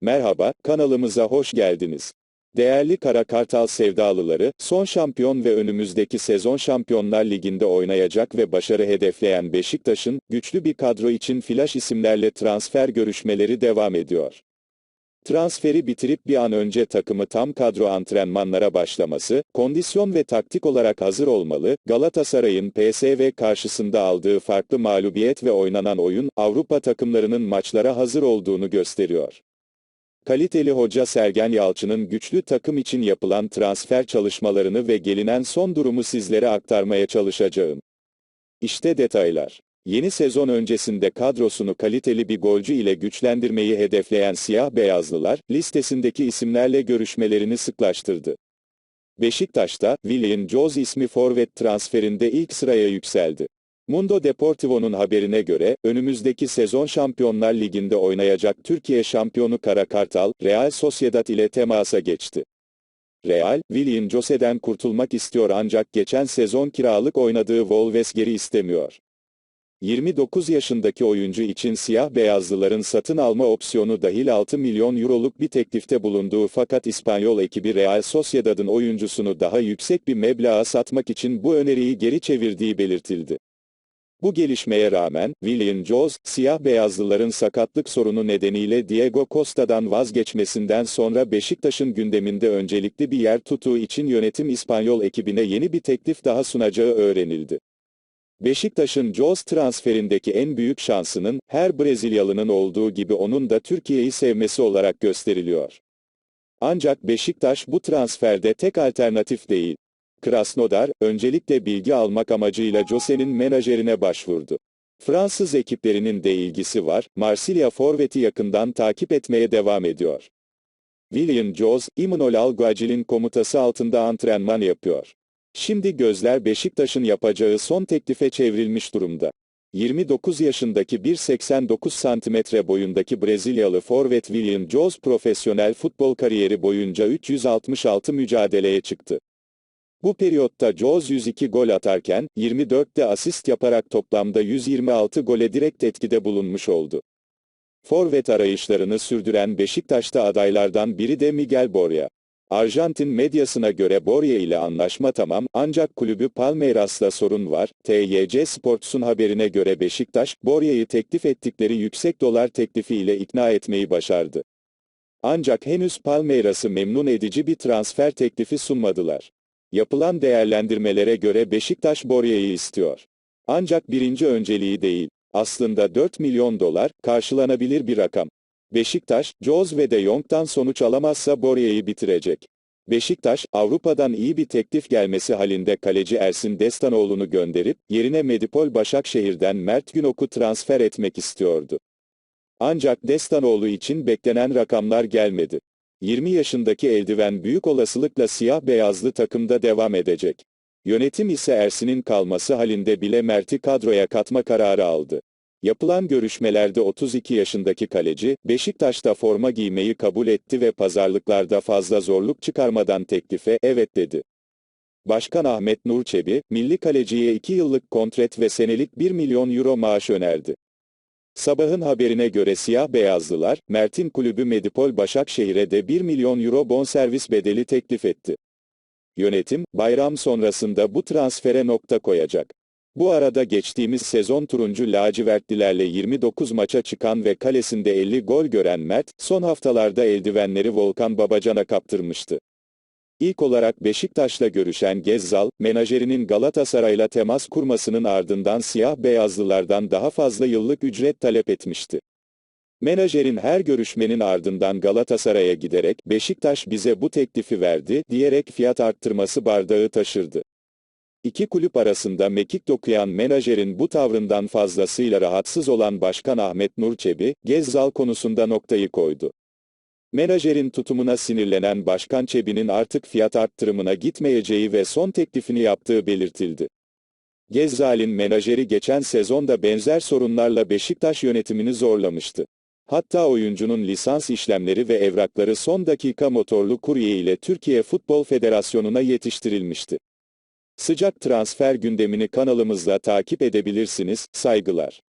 Merhaba, kanalımıza hoş geldiniz. Değerli Kara Kartal sevdalıları, son şampiyon ve önümüzdeki sezon Şampiyonlar Ligi'nde oynayacak ve başarı hedefleyen Beşiktaş'ın, güçlü bir kadro için flash isimlerle transfer görüşmeleri devam ediyor. Transferi bitirip bir an önce takımı tam kadro antrenmanlara başlaması, kondisyon ve taktik olarak hazır olmalı, Galatasaray'ın PSV karşısında aldığı farklı mağlubiyet ve oynanan oyun, Avrupa takımlarının maçlara hazır olduğunu gösteriyor. Kaliteli hoca Sergen Yalçın'ın güçlü takım için yapılan transfer çalışmalarını ve gelinen son durumu sizlere aktarmaya çalışacağım. İşte detaylar. Yeni sezon öncesinde kadrosunu kaliteli bir golcü ile güçlendirmeyi hedefleyen siyah beyazlılar, listesindeki isimlerle görüşmelerini sıklaştırdı. Beşiktaş'ta, William Jones ismi forvet transferinde ilk sıraya yükseldi. Mundo Deportivo'nun haberine göre, önümüzdeki sezon Şampiyonlar Ligi'nde oynayacak Türkiye şampiyonu Kara Kartal, Real Sociedad ile temasa geçti. Real, William Jose'den kurtulmak istiyor ancak geçen sezon kiralık oynadığı Wolves geri istemiyor. 29 yaşındaki oyuncu için siyah beyazlıların satın alma opsiyonu dahil 6 milyon euroluk bir teklifte bulunduğu fakat İspanyol ekibi Real Sociedad'ın oyuncusunu daha yüksek bir meblağa satmak için bu öneriyi geri çevirdiği belirtildi. Bu gelişmeye rağmen, William Jones, siyah beyazlıların sakatlık sorunu nedeniyle Diego Costa'dan vazgeçmesinden sonra Beşiktaş'ın gündeminde öncelikli bir yer tuttuğu için yönetim İspanyol ekibine yeni bir teklif daha sunacağı öğrenildi. Beşiktaş'ın Jones transferindeki en büyük şansının, her Brezilyalının olduğu gibi onun da Türkiye'yi sevmesi olarak gösteriliyor. Ancak Beşiktaş bu transferde tek alternatif değil. Krasnodar, öncelikle bilgi almak amacıyla Jose'nin menajerine başvurdu. Fransız ekiplerinin de ilgisi var, Marsilya forveti yakından takip etmeye devam ediyor. William Jones, Imanol Alguacil'in komutası altında antrenman yapıyor. Şimdi gözler Beşiktaş'ın yapacağı son teklife çevrilmiş durumda. 29 yaşındaki 1.89 santimetre boyundaki Brezilyalı forvet William Jones profesyonel futbol kariyeri boyunca 366 mücadeleye çıktı. Bu periyotta Jones 102 gol atarken, 24'te asist yaparak toplamda 126 gole direkt etkide bulunmuş oldu. Forvet arayışlarını sürdüren Beşiktaş'ta adaylardan biri de Miguel Borja. Arjantin medyasına göre Borja ile anlaşma tamam, ancak kulübü Palmeiras'la sorun var. TYC Sports'un haberine göre Beşiktaş, Borja'yı teklif ettikleri yüksek dolar teklifiyle ikna etmeyi başardı. Ancak henüz Palmeiras'ı memnun edici bir transfer teklifi sunmadılar. Yapılan değerlendirmelere göre Beşiktaş Borja'yı istiyor. Ancak birinci önceliği değil. Aslında 4 milyon dolar, karşılanabilir bir rakam. Beşiktaş, Joz ve De Jong'dan sonuç alamazsa Borja'yı bitirecek. Beşiktaş, Avrupa'dan iyi bir teklif gelmesi halinde kaleci Ersin Destanoğlu'nu gönderip, yerine Medipol Başakşehir'den Mert Günok'u transfer etmek istiyordu. Ancak Destanoğlu için beklenen rakamlar gelmedi. 20 yaşındaki eldiven büyük olasılıkla siyah beyazlı takımda devam edecek. Yönetim ise Ersin'in kalması halinde bile Mert'i kadroya katma kararı aldı. Yapılan görüşmelerde 32 yaşındaki kaleci, Beşiktaş'ta forma giymeyi kabul etti ve pazarlıklarda fazla zorluk çıkarmadan teklife evet dedi. Başkan Ahmet Nur Çebi, milli kaleciye 2 yıllık kontrat ve senelik 1 milyon euro maaş önerdi. Sabahın haberine göre siyah beyazlılar, Mert'in kulübü Medipol Başakşehir'e de 1 milyon euro bonservis bedeli teklif etti. Yönetim, bayram sonrasında bu transfere nokta koyacak. Bu arada geçtiğimiz sezon turuncu lacivertlilerle 29 maça çıkan ve kalesinde 50 gol gören Mert, son haftalarda eldivenleri Volkan Babacan'a kaptırmıştı. İlk olarak Beşiktaş'la görüşen Gezzal, menajerinin Galatasaray'la temas kurmasının ardından siyah beyazlılardan daha fazla yıllık ücret talep etmişti. Menajerin her görüşmenin ardından Galatasaray'a giderek, Beşiktaş bize bu teklifi verdi, diyerek fiyat arttırması bardağı taşırdı. İki kulüp arasında mekik dokuyan menajerin bu tavrından fazlasıyla rahatsız olan Başkan Ahmet Nurçebi, Gezzal konusunda noktayı koydu. Menajerin tutumuna sinirlenen Başkan Çebi'nin artık fiyat arttırımına gitmeyeceği ve son teklifini yaptığı belirtildi. Gezzal'in menajeri geçen sezonda benzer sorunlarla Beşiktaş yönetimini zorlamıştı. Hatta oyuncunun lisans işlemleri ve evrakları son dakika motorlu kurye ile Türkiye Futbol Federasyonu'na yetiştirilmişti. Sıcak transfer gündemini kanalımızda takip edebilirsiniz, saygılar.